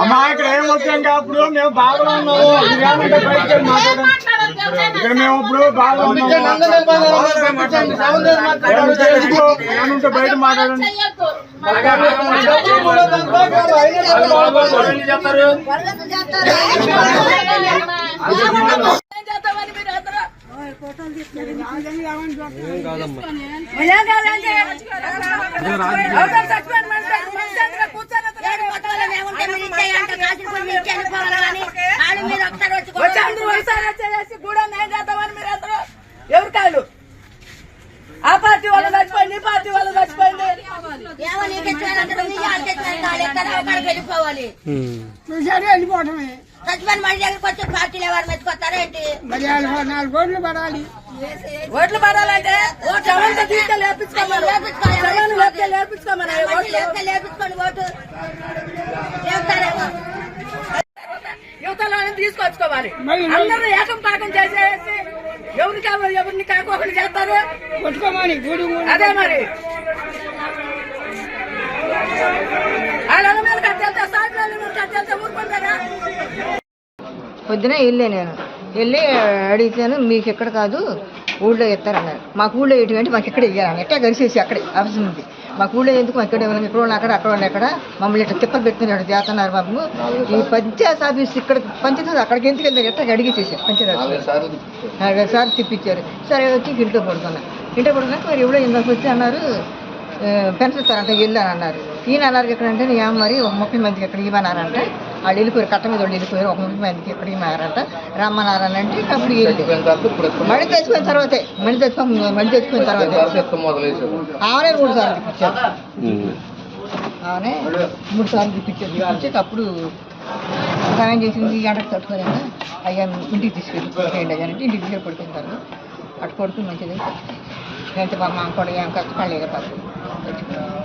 అమ్మా ఇక్కడ ఏం వచ్చాం అప్పుడు మేము బాగా ఉన్నాము. ఇదేమంటే బయటికి వెళ్ళి మాట్లాడండి. మేము ఇప్పుడు బాగా ఉన్నాము ఏం ఎవరు కాదు ఆ పార్టీ వాళ్ళు చచ్చిపోయింది పార్టీ వాళ్ళు చచ్చిపోయింది. వెళ్ళిపోవటమే సచివాలయం మళ్ళీ దగ్గరికి వచ్చి పార్టీలు ఎవరు మెచ్చుకొస్తారా ఏంటి? మరి వాళ్ళు నాలుగు కోట్లు పడాలి. ఓట్లు పడాలంటే జవాన్తో తీసుకెళ్ళి లేపించుకోమని లేపితే లేపించుకోమని ఓట్లు లేపించుకోండి ఓటు. మళ్ళీ- అందరూ ఏకం పాకం చేసేసి ఎవరిని కావాలి ఎవరిని కాకోకుండా చేస్తారు? కొట్టుకోమని గుడి గుడి అదే మరి. వాళ్ళ మీద ఊరుకుంటారా? పొద్దున వెళ్ళే నేను. వెళ్ళి అడిగితేను మీకు ఎక్కడ కాదు ఊళ్ళో ఇస్తారన్నారు. మాకు ఊళ్ళో ఎటువంటి మాకు ఎక్కడ ఇయ్యాలని ఎట్లా కలిసేసి అక్కడే అవసరం ఉంది మాకు ఊళ్ళో ఎందుకు మాకు ఇక్కడ వాళ్ళు అక్కడ అక్కడ వాళ్ళు ఎక్కడ? మమ్మల్ని ఇట్లా తిప్పలు పెట్టుకుని చేస్తున్నారు బాబు. ఈ పంచాయత్ ఆఫీస్ ఇక్కడ పంచాయతీ అక్కడికి ఎందుకు వెళ్ళారు? ఎట్లా అడిగేసేసారు పంచాయతీ ఆఫీస్? నాలుగైదు సార్లు తిప్పించారు. సరే వచ్చి ఇంట్లో పడుకున్నా. ఇంట్లో పడుకున్నాక మరి ఎవడో ఇందాక వచ్చి అన్నారు పెన్షన్ ఇస్తారంట వెళ్ళాను అన్నారు. ఈయన అన్నారు ఎక్కడ అంటే నీ అమ్మ మరి ఒక ముప్పై మందికి ఎక్కడ ఇవ్వనారంట వాళ్ళు వెళ్ళిపోయారు కట్ట మీద వాళ్ళు వెళ్ళిపోయారు ఒక ముప్పై మందికి ఎక్కడ ఇవ్వనారంట రమ్మన్నారనంటే ఇక అప్పుడు వెళ్ళి మడి తెచ్చుకున్న తర్వాతే మడి తెచ్చుకో మడి తెచ్చుకున్న తర్వాత. ఆమెనే మూడు సార్లు తిప్పించారు ఆమెనే మూడు సార్లు తిప్పించారు తిప్పించాక అప్పుడు సహాయం చేసింది గంటకు తట్టుకోలేక అయ్యా ఇంటికి తీసుకెళ్ళి అయ్యా అంటే ఇంటికి తీసుకెళ్ళి పడుకుంటారు అటు పడుకుని మంచిది ఎంత బాగా మా కూడా ఏం కష్టపడలేదు పాపం Thank you.